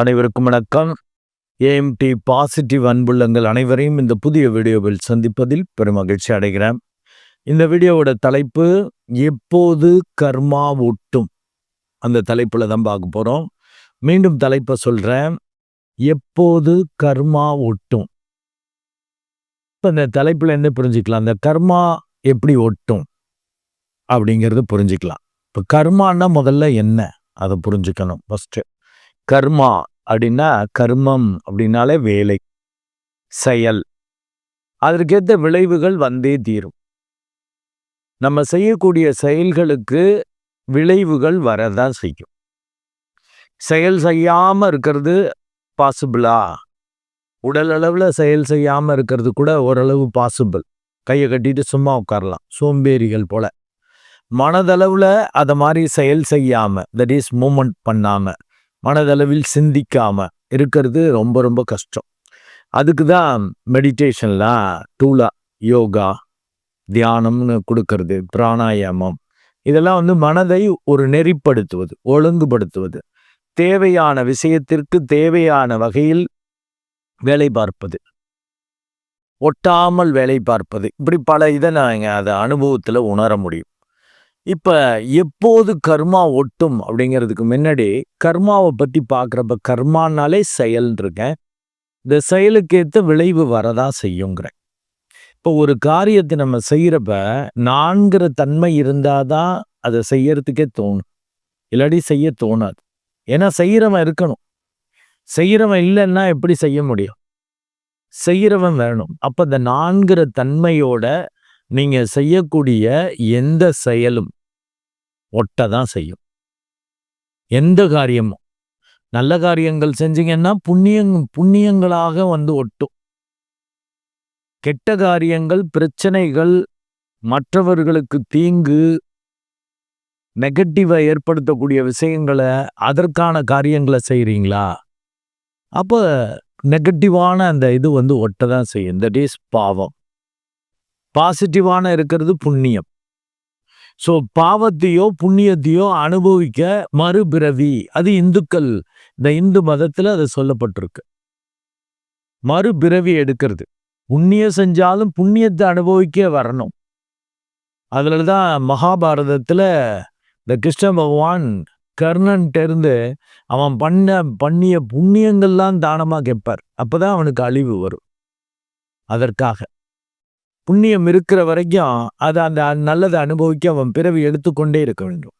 அனைவருக்கும் வணக்கம். AMD positive அன்புள்ளங்கள் அனைவரையும் இந்த புதிய வீடியோவில் சந்திப்பதில் பெரும் மகிழ்ச்சி அடைகிறேன். இந்த வீடியோவோட தலைப்பு எப்போது கர்மா ஒட்டும் அந்த தலைப்பில் தான் பார்க்க போகிறோம் மீண்டும் தலைப்பை சொல்கிறேன் எப்போது கர்மா ஒட்டும் இப்போ இந்த தலைப்பில் என்ன புரிஞ்சுக்கலாம்? அந்த கர்மா எப்படி ஒட்டும் அப்படிங்கிறது புரிஞ்சுக்கலாம். இப்போ கர்மான்னா முதல்ல என்ன? அதை புரிஞ்சுக்கணும் ஃபஸ்ட்டு கர்மா அப்படின்னா கர்மம் அப்படின்னாலே வேலை செயல். அதற்கேற்ற விளைவுகள் வந்தே தீரும். நம்ம செய்யக்கூடிய செயல்களுக்கு விளைவுகள் வரதான் செய்யும். செயல் செய்யாமல் இருக்கிறது பாசிபிளா உடல் அளவில் செயல் செய்யாமல் இருக்கிறது கூட ஓரளவு பாசிபிள் கையை கட்டிட்டு சும்மா உட்காரலாம் சோம்பேறிகள் போல. மனதளவில் அதை மாதிரி செயல் செய்யாமல் தட் இஸ் மூமெண்ட் பண்ணாமல் மனதளவில் சிந்திக்காமல் இருக்கிறது ரொம்ப ரொம்ப கஷ்டம். அதுக்கு தான் மெடிடேஷன்லாம் டூலா யோகா தியானம்னு கொடுக்கறது பிராணாயாமம். இதெல்லாம் வந்து மனதை ஒரு நெறிப்படுத்துவது ஒழுங்குபடுத்துவது. தேவையான விஷயத்திற்கு தேவையான வகையில் வேலை பார்ப்பது. ஒட்டாமல் வேலை பார்ப்பது. இப்படி பல இதை நாங்கள் அதை அனுபவத்தில் உணர முடியும். இப்போ எப்போது கர்மா ஒட்டும் அப்படிங்கிறதுக்கு முன்னாடி கர்மாவை பற்றி பார்க்குறப்ப கர்மானாலே செயல் இருக்கேன் இந்த செயலுக்கேற்ற விளைவு வரதான் செய்யுங்கிறேன். இப்போ ஒரு காரியத்தை நம்ம செய்கிறப்ப நான்கிற தன்மை இருந்தாதான் அதை செய்யறதுக்கே தோணும். இல்லாட்டி செய்ய தோணாது. ஏன்னா செய்கிறவன் இருக்கணும். செய்கிறவன் இல்லைன்னா எப்படி செய்ய முடியும்? செய்கிறவன் வேணும். அப்போ இந்த நான்கிற தன்மையோட நீங்க செய்யக்கூடிய எந்த செயலும் ஒட்ட தான் செய்யும். எந்த காரியமும். நல்ல காரியங்கள் செஞ்சீங்கன்னா புண்ணியங் புண்ணியங்களாக வந்து ஒட்டும். கெட்ட காரியங்கள் பிரச்சனைகள் மற்றவர்களுக்கு தீங்கு நெகட்டிவை ஏற்படுத்தக்கூடிய விஷயங்களை அதற்கான காரியங்களை செய்கிறீங்களா அப்போ நெகட்டிவான அந்த இது வந்து ஒட்ட தான் செய்யும். தட் இஸ் பாவம். பாசிட்டிவான இருக்கிறது புண்ணியம். ஸோ பாவத்தையோ புண்ணியத்தையோ அனுபவிக்க மறுபிறவி. அது இந்துக்கள் இந்த இந்து மதத்தில் அது சொல்லப்பட்டிருக்கு. மறுபிறவி எடுக்கிறது. புண்ணியம் செஞ்சாலும் புண்ணியத்தை அனுபவிக்க வரணும். அதில் தான் மகாபாரதத்தில் இந்த கிருஷ்ண பகவான் கர்ணன்ட்டேருந்து அவன் பண்ண பண்ணிய புண்ணியங்கள்லாம் தானமாக கேட்பார். அப்போதான் அவனுக்கு அழிவு வரும். அதற்காக. புண்ணியம் இருக்கிற வரைக்கும் அதை அந்த நல்லதை அனுபவிக்க அவன் பிறவி எடுத்துக்கொண்டே இருக்க வேண்டும்.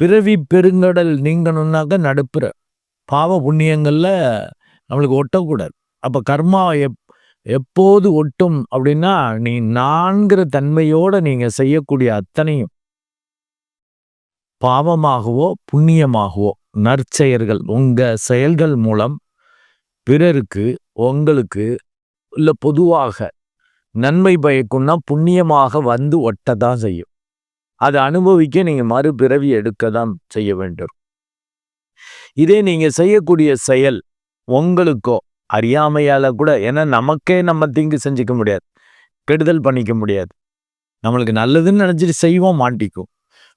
பிறவி பெருங்கடல் நீங்கணும்னாக்க நடுப்புற. பாவ புண்ணியங்களில் நம்மளுக்கு ஒட்டக்கூடாது. அப்போ கர்மா எப் எப்போது ஒட்டும் அப்படின்னா நீ நான்கிற தன்மையோட நீங்கள் செய்யக்கூடிய அத்தனையும் பாவமாகவோ புண்ணியமாகவோ நற்செயல்கள் உங்கள் செயல்கள் மூலம் பிறருக்கு உங்களுக்கு இல்லை பொதுவாக நன்மை பயக்கும்னா புண்ணியமாக வந்து ஒட்ட தான் செய்யும். அதை அனுபவிக்க நீங்கள் மறுபிறவி எடுக்க தான் செய்ய வேண்டும். இதே நீங்கள் செய்யக்கூடிய செயல் உங்களுக்கோ அறியாமையால் கூட ஏன்னா நமக்கே நம்ம தீங்கு செஞ்சுக்க முடியாது. கெடுதல் பண்ணிக்க முடியாது. நம்மளுக்கு நல்லதுன்னு நினச்சிட்டு செய்வோம் மாட்டிக்கும்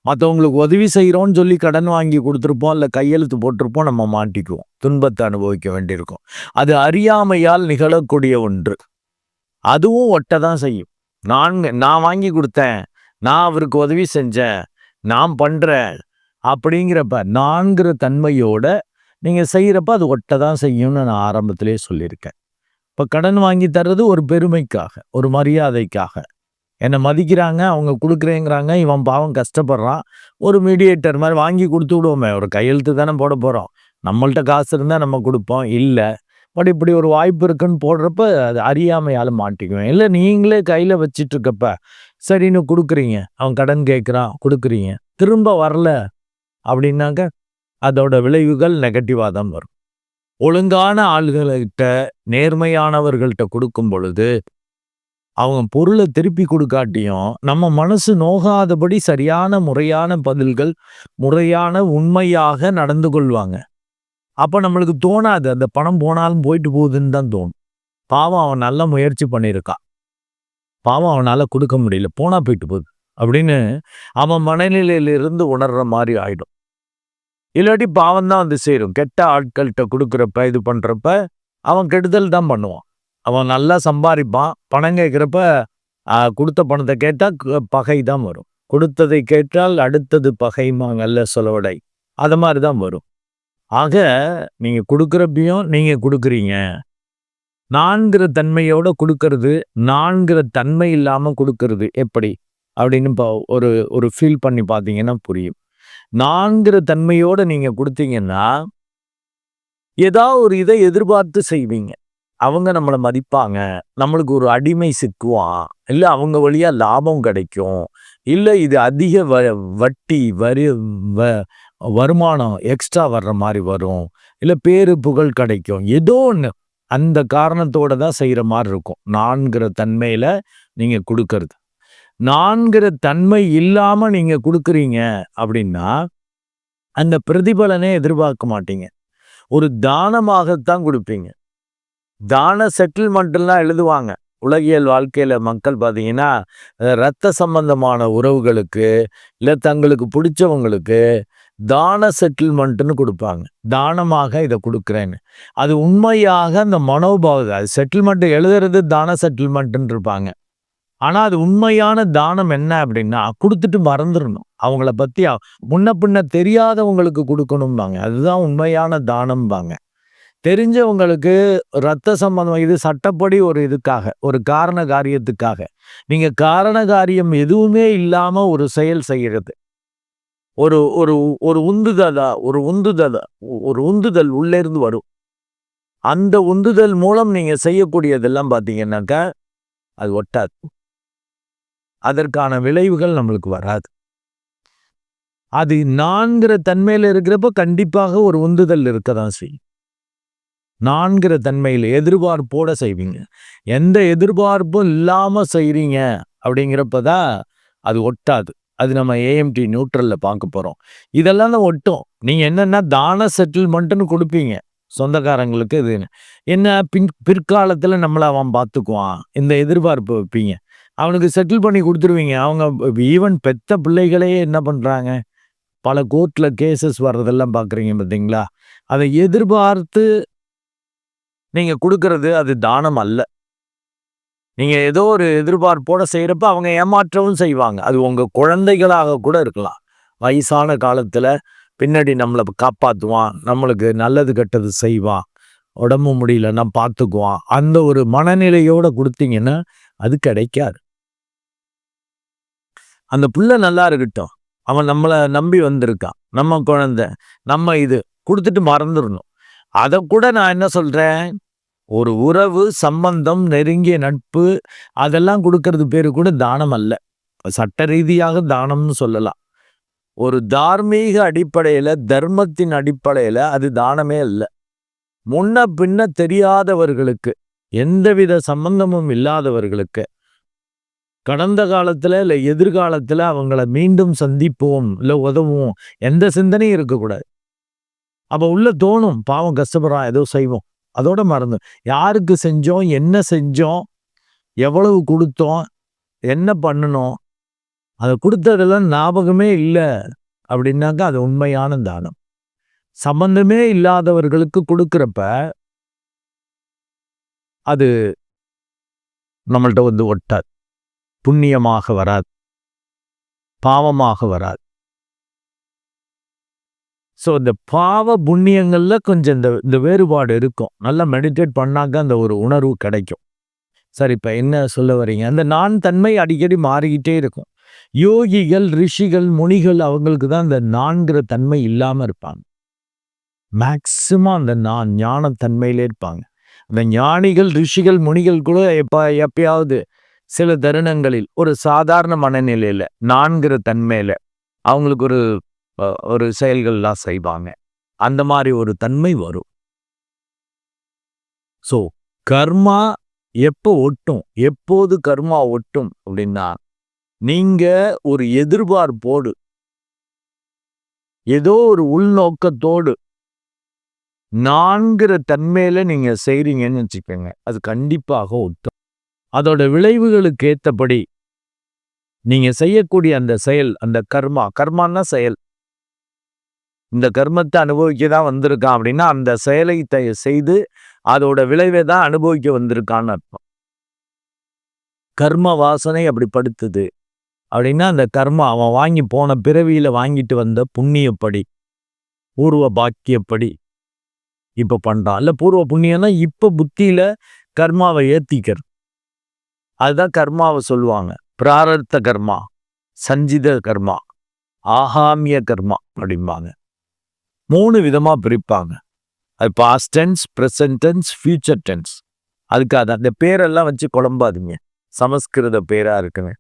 மற்றவங்களுக்கு உதவி செய்கிறோன்னு சொல்லி கடன் வாங்கி கொடுத்துருப்போம் இல்லை கையெழுத்து போட்டிருப்போம் நம்ம மாட்டிக்குவோம். துன்பத்தை அனுபவிக்க வேண்டியிருக்கும். அது அறியாமையால் நிகழக்கூடிய ஒன்று. அதுவும் ஒட்ட தான் செய்யும். நான் நான் வாங்கி கொடுத்தேன். நான் அவருக்கு உதவி செஞ்சேன். நான் பண்ணுறேன் அப்படிங்கிறப்ப நான்கிற தன்மையோட நீங்கள் செய்கிறப்ப அது ஒட்ட தான் செய்யும்னு நான் ஆரம்பத்திலே சொல்லியிருக்கேன். இப்போ கடன் வாங்கி தர்றது ஒரு பெருமைக்காக ஒரு மரியாதைக்காக. என்னை மதிக்கிறாங்க அவங்க கொடுக்குறேங்கிறாங்க இவன் பாவம் கஷ்டப்படுறான். ஒரு மீடியேட்டர் மாதிரி வாங்கி கொடுத்து விடுவோமே ஒரு கையெழுத்து தானே போட போகிறோம் நம்மள்ட்ட காசு இருந்தால் நம்ம கொடுப்போம். இல்லை பட் இப்படி ஒரு வாய்ப்பு இருக்குன்னு போடுறப்ப அது அறியாமையால் மாட்டிக்குவேன். இல்லை நீங்களே கையில் வச்சிட்ருக்கப்ப சரின்னு கொடுக்குறீங்க. அவன் கடன் கேட்குறான் கொடுக்குறீங்க. திரும்ப வரல அப்படின்னாக்க அதோட விளைவுகள் நெகட்டிவாக தான் வரும். ஒழுங்கான ஆள்கள்கிட்ட நேர்மையானவர்கள்ட்ட கொடுக்கும் பொழுது அவங்க பொருளை திருப்பி கொடுக்காட்டியும் நம்ம மனசு நோகாதபடி சரியான முறையான பதில்கள் முறையான உண்மையாக நடந்து கொள்வாங்க. அப்போ நம்மளுக்கு தோணாது. அந்த பணம் போனாலும் போயிட்டு போகுதுன்னு தான் தோணும். பாவம் அவன் நல்ல முயற்சி பண்ணியிருக்கான் பாவம் அவனால் கொடுக்க முடியல. போனா போயிட்டு போகுது. அப்படின்னு அவன் மனநிலையிலிருந்து உணர்ற மாதிரி ஆயிடும். இல்லாட்டி பாவம் தான் வந்து சேரும். கெட்ட ஆட்கள்கிட்ட கொடுக்குறப்ப இது பண்றப்ப அவன் கெடுதல் தான் பண்ணுவான். அவன் நல்லா சம்பாதிப்பான். பணம் கேட்குறப்ப கொடுத்த பணத்தை கேட்டால் பகை தான் வரும். கொடுத்ததை கேட்டால் அடுத்தது பகைமாங்கல்ல சொலவடை. அது மாதிரி தான் வரும். ஆக நீங்கள் கொடுக்குறப்பையும் நீங்கள் கொடுக்குறீங்க. நான்கிற தன்மையோட கொடுக்கறது நான்கிற தன்மை இல்லாமல் கொடுக்கறது எப்படி? அப்படின்னு இப்போ ஒரு ஒரு ஃபீல் பண்ணி பார்த்தீங்கன்னா புரியும். நான்கிற தன்மையோட நீங்கள் கொடுத்தீங்கன்னா ஏதாவது ஒரு இதை எதிர்பார்த்து செய்வீங்க. அவங்க நம்மளை மதிப்பாங்க. நம்மளுக்கு ஒரு அடிமை சிக்குவான். இல்லை அவங்க வழியாக லாபம் கிடைக்கும். இல்லை இது அதிக வ வட்டி வரி வ வருமானம் எக்ஸ்ட்ரா வர்ற மாதிரி வரும். இல்லை பேரு புகழ் கிடைக்கும். ஏதோ ஒன்று அந்த காரணத்தோட தான் செய்கிற மாதிரி இருக்கும். நான்கிற தன்மையில் நீங்கள் கொடுக்கறது. நான்கிற தன்மை இல்லாமல் நீங்கள் கொடுக்குறீங்க அப்படின்னா அந்த பிரதிபலனே எதிர்பார்க்க மாட்டீங்க. ஒரு தானமாகத்தான் கொடுப்பீங்க. தான செட்டில்மெண்ட்லாம் எழுதுவாங்க. உலகியல் வாழ்க்கையில் மக்கள் பார்த்தீங்கன்னா ரத்த சம்பந்தமான உறவுகளுக்கு இல்லை தங்களுக்கு பிடிச்சவங்களுக்கு தான செட்டில்மெண்ட்டுன்னு கொடுப்பாங்க. தானமாக இதை கொடுக்குறேன்னு. அது உண்மையாக அந்த மனோபாவம் அது செட்டில்மெண்ட் எழுதுறது தான செட்டில்மெண்ட்டுன்னு இருப்பாங்க. ஆனால் அது உண்மையான தானம் என்ன அப்படின்னா கொடுத்துட்டு மறந்துடணும். அவங்கள பற்றி முன்ன பின்ன தெரியாதவங்களுக்கு கொடுக்கணும்பாங்க. அதுதான் உண்மையான தானம்பாங்க. தெரிஞ்சவங்களுக்கு ரத்த சம்பந்தம் இது சட்டப்படி ஒரு இதுக்காக ஒரு காரண காரியத்துக்காக. நீங்கள் காரண காரியம் எதுவுமே இல்லாமல் ஒரு செயல் செய்கிறது ஒரு ஒரு ஒரு உந்துதலா ஒரு உந்துதலா ஒரு உந்துதல் உள்ளே இருந்து வரும். அந்த உந்துதல் மூலம் நீங்கள் செய்யக்கூடியதெல்லாம் பார்த்தீங்கன்னாக்கா அது ஒட்டாது. அதற்கான விளைவுகள் நம்மளுக்கு வராது. அது நான்கிற தன்மையில் இருக்கிறப்ப கண்டிப்பாக ஒரு உந்துதல் இருக்க தான் செய்யும். நான்கிற தன்மையில் எதிர்பார்ப்போட செய்வீங்க. எந்த எதிர்பார்ப்பும் இல்லாமல் செய்கிறீங்க அப்படிங்கிறப்ப தான் அது ஒட்டாது. அது நம்ம ஏஎம்டி நியூட்ரலில் பார்க்க போகிறோம் இதெல்லாம் தான் ஒட்டும். நீங்கள் என்னென்னா தான செட்டில்மெண்ட்டுன்னு கொடுப்பீங்க. சொந்தக்காரங்களுக்கு இது என்ன? பின் பிற்காலத்தில் நம்மளை அவன் பார்த்துக்குவான். இந்த எதிர்பார்ப்பு வைப்பீங்க. அவனுக்கு செட்டில் பண்ணி கொடுத்துருவீங்க. அவங்க ஈவன் பெத்த பிள்ளைகளே என்ன பண்ணுறாங்க பல கோர்ட்டில் கேசஸ் வர்றதெல்லாம் பார்க்குறீங்க பார்த்தீங்களா? அதை எதிர்பார்த்து நீங்கள் கொடுக்கறது அது தானம் அல்ல. நீங்கள் ஏதோ ஒரு எதிர்பார்ப்போட செய்கிறப்ப அவங்க ஏமாற்றவும் செய்வாங்க. அது உங்கள் குழந்தைகளாக கூட இருக்கலாம். வயசான காலத்தில் பின்னாடி நம்மளை காப்பாற்றுவான் நம்மளுக்கு நல்லது கெட்டது செய்வான் உடம்பு முடியலன்னா பார்த்துக்குவான் அந்த ஒரு மனநிலையோட கொடுத்தீங்கன்னா அது கிடைக்காது. அந்த புள்ள நல்லா இருக்கட்டும். அவன் நம்மளை நம்பி வந்திருக்கான். நம்ம குழந்தை நம்ம இது கொடுத்துட்டு மறந்துடணும் அதை கூட நான் என்ன சொல்கிறேன் ஒரு உறவு சம்பந்தம் நெருங்கிய நட்பு அதெல்லாம் கொடுக்கறது பேர் கூட தானம் அல்ல. சட்ட ரீதியாக தானம்னு சொல்லலாம். ஒரு தார்மீக அடிப்படையில் தர்மத்தின் அடிப்படையில் அது தானமே இல்லை முன்ன பின்ன தெரியாதவர்களுக்கு எந்தவித சம்பந்தமும் இல்லாதவர்களுக்கு கடந்த காலத்தில் இல்லை எதிர்காலத்தில் அவங்கள மீண்டும் சந்திப்போம் இல்லை உதவும் எந்த சிந்தனையும் இருக்கக்கூடாது. அப்போ உள்ள தோணும் பாவம் கஷ்டப்படுறான் ஏதோ செய்வோம். அதோட மறந்து. யாருக்கு செஞ்சோம் என்ன செஞ்சோம் எவ்வளவு கொடுத்தோம் என்ன பண்ணணும் அதை கொடுத்ததெல்லாம் ஞாபகமே இல்லை அப்படின்னாக்கா அது உண்மையான தானம். சம்பந்தமே இல்லாதவர்களுக்கு கொடுக்குறப்ப அது நம்மள்கிட்ட வந்து ஒட்டாது. புண்ணியமாக வராது. பாவமாக வராது. ஸோ இந்த பாவ புண்ணியங்களில் கொஞ்சம் இந்த இந்த வேறுபாடு இருக்கும். நல்லா மெடிடேட் பண்ணாக்க அந்த ஒரு உணர்வு கிடைக்கும். சரி இப்போ என்ன சொல்ல வரீங்க? அந்த நான் தன்மை அடிக்கடி மாறிக்கிட்டே இருக்கும். யோகிகள் ரிஷிகள் முனிகள் அவங்களுக்கு தான் அந்த நான்கிற தன்மை இல்லாமல் இருப்பாங்க. மேக்சிமம் அந்த நான் ஞான தன்மையிலே இருப்பாங்க. அந்த ஞானிகள் ரிஷிகள் முனிகள் கூட எப்போ எப்பயாவது சில தருணங்களில் ஒரு சாதாரண மனநிலையில் நான்கிற தன்மையில் அவங்களுக்கு ஒரு ஒரு செயல்கள்லாம் செய்வாங்க. அந்த மாதிரி ஒரு தன்மை வரும். ஸோ கர்மா எப்போ ஒட்டும் எப்போது கர்மா ஒட்டும் அப்படின்னா நீங்க ஒரு எதிர்பார்ப்போடு ஏதோ ஒரு உள்நோக்கத்தோடு நான்கிற தன்மையில நீங்க செய்றீங்கன்னு வச்சுக்கோங்க. அது கண்டிப்பாக ஒட்டும். அதோட விளைவுகளுக்கு ஏற்றபடி நீங்க செய்யக்கூடிய அந்த செயல் அந்த கர்மா கர்மான்னா செயல். இந்த கர்மத்தை அனுபவிக்க தான் வந்திருக்கான் அப்படின்னா அந்த செயலை செய்து அதோட விளைவை தான் அனுபவிக்க வந்திருக்கான்னு அர்த்தம். கர்ம வாசனை அப்படி படுத்துது அப்படின்னா அந்த கர்மா அவன் வாங்கி போன பிறவியில் வாங்கிட்டு வந்த புண்ணியப்படி பூர்வ பாக்கியப்படி இப்போ பண்ணுறான் இல்லை பூர்வ புண்ணியம்னா இப்போ புத்தியில் கர்மாவை ஏத்திக்கிறது. அதுதான் கர்மாவை சொல்லுவாங்க. பிராரத்த கர்மா சஞ்சித கர்மா ஆகாமிய கர்மா அப்படிம்பாங்க. மூணு விதமா பிரிப்பாங்க. அது past tense present tense future tense அதுக்கு அது அந்த பேரெல்லாம் வச்சு குழம்பாதீங்க. சமஸ்கிருத பேரா இருக்குன்னு.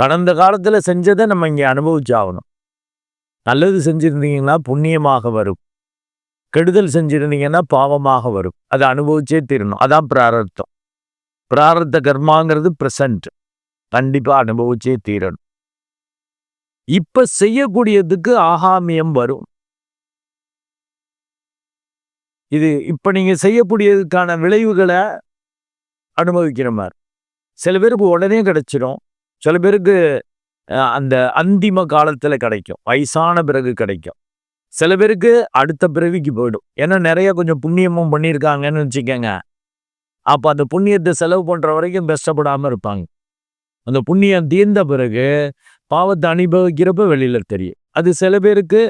கடந்த காலத்துல செஞ்சதை நம்ம இங்கே அனுபவிச்சாகணும். நல்லது செஞ்சுருந்தீங்கன்னா புண்ணியமாக வரும். கெடுதல் செஞ்சிருந்தீங்கன்னா பாவமாக வரும். அதை அனுபவிச்சே தீரணும். அதான் பிராரத்தம் பிராரத்த கர்மாங்கிறது ப்ரெசண்ட் கண்டிப்பா அனுபவிச்சே தீரணும். இப்போ செய்யக்கூடியதுக்கு ஆகாமியம் வரும். இது இப்போ நீங்கள் செய்யக்கூடியதுக்கான விளைவுகளை அனுபவிக்கிற மாதிரி சில பேருக்கு உடனே கிடைச்சிடும் சில பேருக்கு அந்த அந்திம காலத்தில் கிடைக்கும். வயசான பிறகு கிடைக்கும். சில பேருக்கு அடுத்த பிறவிக்கு போயிடும். ஏன்னா நிறைய கொஞ்சம் புண்ணியமும் பண்ணியிருக்காங்கன்னு வச்சுக்கோங்க. அப்போ அந்த புண்ணியத்தை செலவு பண்ணுற வரைக்கும் கஷ்டப்படாமல் இருப்பாங்க. அந்த புண்ணியம் தீர்ந்த பிறகு பாவத்தை அனுபவிக்கிறப்ப வெளியில் தெரியும். அது சில பேருக்கு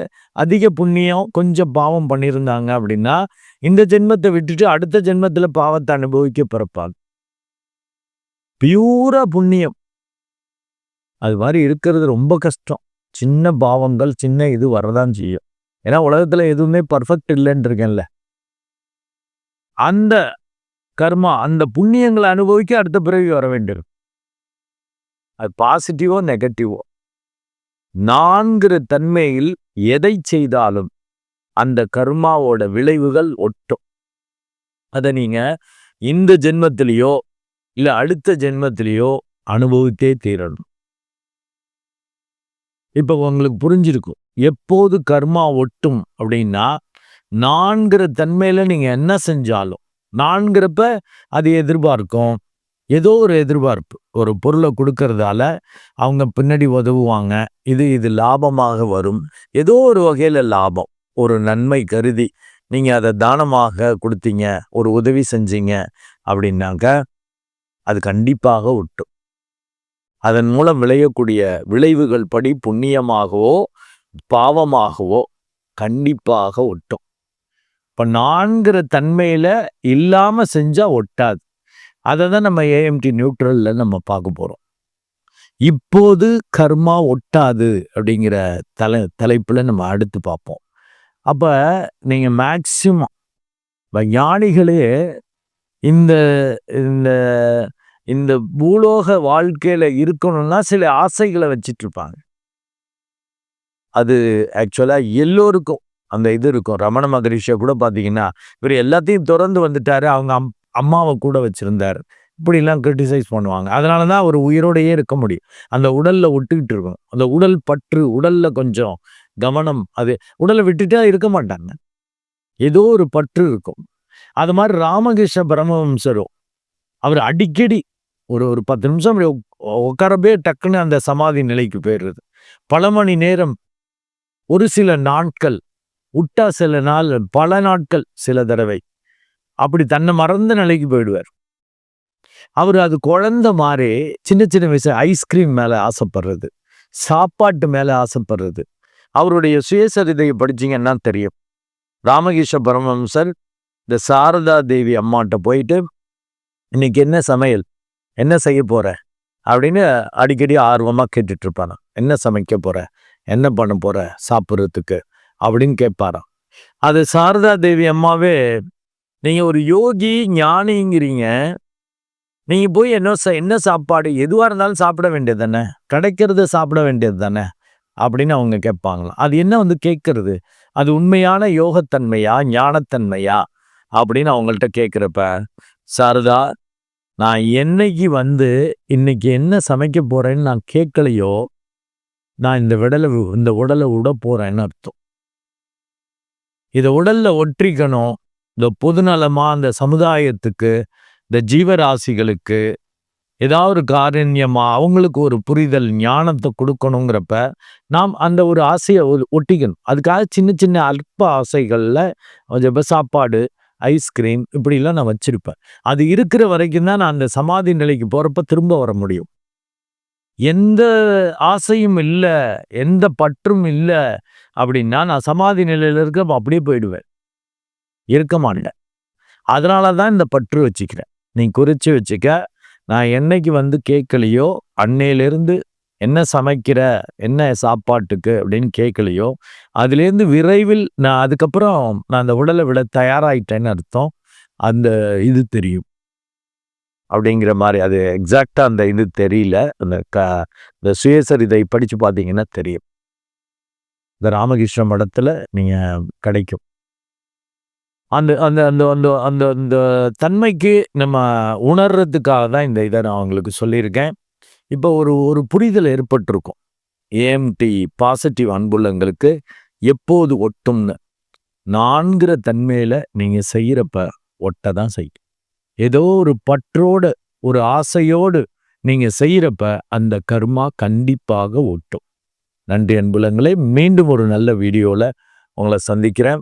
அதிக புண்ணியம் கொஞ்சம் பாவம் பண்ணியிருந்தாங்க அப்படின்னா இந்த ஜென்மத்தை விட்டுட்டு அடுத்த ஜென்மத்தில் பாவத்தை அனுபவிக்க பிறப்பாங்க. பியூரா புண்ணியம். அது மாதிரி இருக்கிறது ரொம்ப கஷ்டம். சின்ன பாவங்கள் சின்ன இது வரதான் செய்யும். ஏன்னா உலகத்தில் எதுவுமே பர்ஃபெக்ட் இல்லைன்னு இருக்கேன்ல. அந்த கர்மா அந்த புண்ணியங்களை அனுபவிக்க அடுத்த பிறவி வர வேண்டியிருக்கும். அது பாசிட்டிவோ நெகட்டிவோ நான்கிற தன்மையில் எதை செய்தாலும் அந்த கர்மாவோட விளைவுகள் ஒட்டும். அதை நீங்க இந்த ஜென்மத்திலேயோ இல்லை அடுத்த ஜென்மத்திலேயோ அனுபவித்தே தீரணும். இப்போ உங்களுக்கு புரிஞ்சிருக்கும். எப்போது கர்மா ஒட்டும் அப்படின்னா நான்கிற தன்மையில நீங்க என்ன செஞ்சாலும் நான்கிறப்ப அது எதிர்பார்க்கும் ஏதோ ஒரு எதிர்பார்ப்பு. ஒரு பொருளை கொடுக்கறதால அவங்க பின்னாடி உதவுவாங்க. இது இது லாபமாக வரும். ஏதோ ஒரு வகையில் லாபம். ஒரு நன்மை கருதி நீங்கள் அதை தானமாக கொடுத்தீங்க. ஒரு உதவி செஞ்சீங்க அப்படின்னாக்க அது கண்டிப்பாக ஒட்டும். அதன் மூலம் விளையக்கூடிய விளைவுகள் படி புண்ணியமாகவோ பாவமாகவோ கண்டிப்பாக ஒட்டும். இப்போ நான்கிற தன்மையில் இல்லாமல் செஞ்சால் ஒட்டாது. அதை தான் நம்ம ஏஎம்டி நியூட்ரலில் நம்ம பார்க்க போகிறோம் இப்போது கர்மா ஒட்டாது அப்படிங்கிற தலை தலைப்பில் நம்ம அடுத்து பார்ப்போம். அப்போ நீங்கள் மேக்சிமம் இப்போ ஞானிகளே இந்த இந்த இந்த பூலோக வாழ்க்கையில் இருக்கணும்னா சில ஆசைகளை வச்சிட்ருப்பாங்க. அது ஆக்சுவலாக எல்லோருக்கும் அந்த இது இருக்கும். ரமண மகரிஷியை கூட பார்த்தீங்கன்னா இவர் எல்லாத்தையும் திறந்து வந்துட்டார். அவங்க அம் அம்மாவை கூட வச்சுருந்தார். இப்படிலாம் கிரிட்டிசைஸ் பண்ணுவாங்க. அதனால தான் அவர் உயிரோடையே இருக்க முடியும். அந்த உடலில் விட்டுக்கிட்டு இருக்கும் அந்த உடல் பற்று உடலில் கொஞ்சம் கவனம் அது உடலை விட்டுட்டா இருக்க மாட்டாங்க. ஏதோ ஒரு பற்று இருக்கும். அது மாதிரி ராமகிருஷ்ண பரமவம்சரும் அவர் அடிக்கடி ஒரு ஒரு பத்து நிமிஷம் உட்காரவே டக்குன்னு அந்த சமாதி நிலைக்கு போயிடுறது. பல மணி நேரம் ஒரு சில நாட்கள் விட்டா சில நாள் பல நாட்கள் சில தடவை. அப்படி தன்னை மறந்த நிலைக்கு போயிடுவார். அவர் அது குழந்த மாதிரி சின்ன சின்ன வயசு ஐஸ்கிரீம் மேலே ஆசைப்படுறது. சாப்பாட்டு மேலே ஆசைப்படுறது. அவருடைய சுயசரிதையை படிச்சீங்கன்னா தெரியும். ராமகிருஷ்ண பரமஹம்சர் இந்த சாரதா தேவி அம்மாட்ட போயிட்டு இன்னைக்கு என்ன சமையல்? என்ன செய்ய போற? அப்படின்னு அடிக்கடி ஆர்வமாக கேட்டுட்டு என்ன சமைக்க போற? என்ன பண்ண போற? சாப்பிட்றதுக்கு? அப்படின்னு கேட்பாராம். அது சாரதா தேவி அம்மாவே நீங்கள் ஒரு யோகி ஞானிங்கிறீங்க. நீங்கள் போய் என்ன என்ன சாப்பாடு எதுவாக இருந்தாலும் சாப்பிட வேண்டியது தானே? கிடைக்கிறத சாப்பிட வேண்டியது தானே? அப்படின்னு அவங்க கேட்பாங்களாம். அது என்ன வந்து கேட்கறது? அது உண்மையான யோகத்தன்மையா ஞானத்தன்மையா? அப்படின்னு அவங்கள்ட்ட கேட்குறப்ப சாரதா நான் என்னைக்கு வந்து இன்னைக்கு என்ன சமைக்க போகிறேன்னு நான் கேட்கலையோ நான் இந்த விடலை இந்த உடலை விட போகிறேன்னு அர்த்தம். இதை உடலில் ஒற்றிக்கணும். இந்த பொதுநலமாக அந்த சமுதாயத்துக்கு இந்த ஜீவராசிகளுக்கு ஏதாவது ஒரு காரண்யமா அவங்களுக்கு ஒரு புரிதல் ஞானத்தை கொடுக்கணுங்கிறப்ப நாம் அந்த ஒரு ஆசையை ஒரு ஒட்டிக்கணும். அதுக்காக சின்ன சின்ன அல்ப ஆசைகளில் கொஞ்சம் சாப்பாடு ஐஸ்கிரீம் இப்படிலாம் நான் வச்சுருப்பேன். அது இருக்கிற வரைக்கும் தான் நான் அந்த சமாதி நிலைக்கு போகிறப்ப திரும்ப வர முடியும். எந்த ஆசையும் இல்லை எந்த பற்றும் இல்லை அப்படின்னா நான் சமாதி நிலையில் இருக்க அப்படியே போயிடுவேன். இருக்க மாட்டேன். அதனால தான் இந்த பற்று வச்சுக்கிறேன். நீ குறித்து வச்சுக்க நான் என்னைக்கு வந்து கேட்கலையோ அன்னையிலேருந்து என்ன சமைக்கிற என்ன சாப்பாட்டுக்கு அப்படின்னு கேட்கலையோ அதுலேருந்து விரைவில் நான் அதுக்கப்புறம் நான் அந்த உடலை விட தயாராகிட்டேன்னு அர்த்தம். அந்த இது தெரியும். அப்படிங்கிற மாதிரி அது எக்ஸாக்டாக அந்த இது தெரியல. அந்த க இந்த சுயசரிதை படித்து பார்த்தீங்கன்னா தெரியும். இந்த ராமகிருஷ்ண மடத்தில் நீங்கள் கிடைக்கும். அந்த அந்த அந்த அந்த அந்த அந்த தன்மைக்கு நம்ம உணர்றதுக்காக தான் இந்த இதை நான் அவங்களுக்கு சொல்லியிருக்கேன். இப்போ ஒரு ஒரு புரிதல் ஏற்பட்டிருக்கும். ஏஎம்டி பாசிட்டிவ் அன்புள்ளங்களுக்கு எப்போது ஒட்டும்னு. நான்கிற தன்மையில் நீங்கள் செய்கிறப்ப ஒட்ட தான் செய்யும். ஏதோ ஒரு பற்றோடு ஒரு ஆசையோடு நீங்கள் செய்கிறப்ப அந்த கர்மா கண்டிப்பாக ஒட்டும். நன்றி அன்புலங்களை மீண்டும் ஒரு நல்ல வீடியோவில் உங்களை சந்திக்கிறேன்.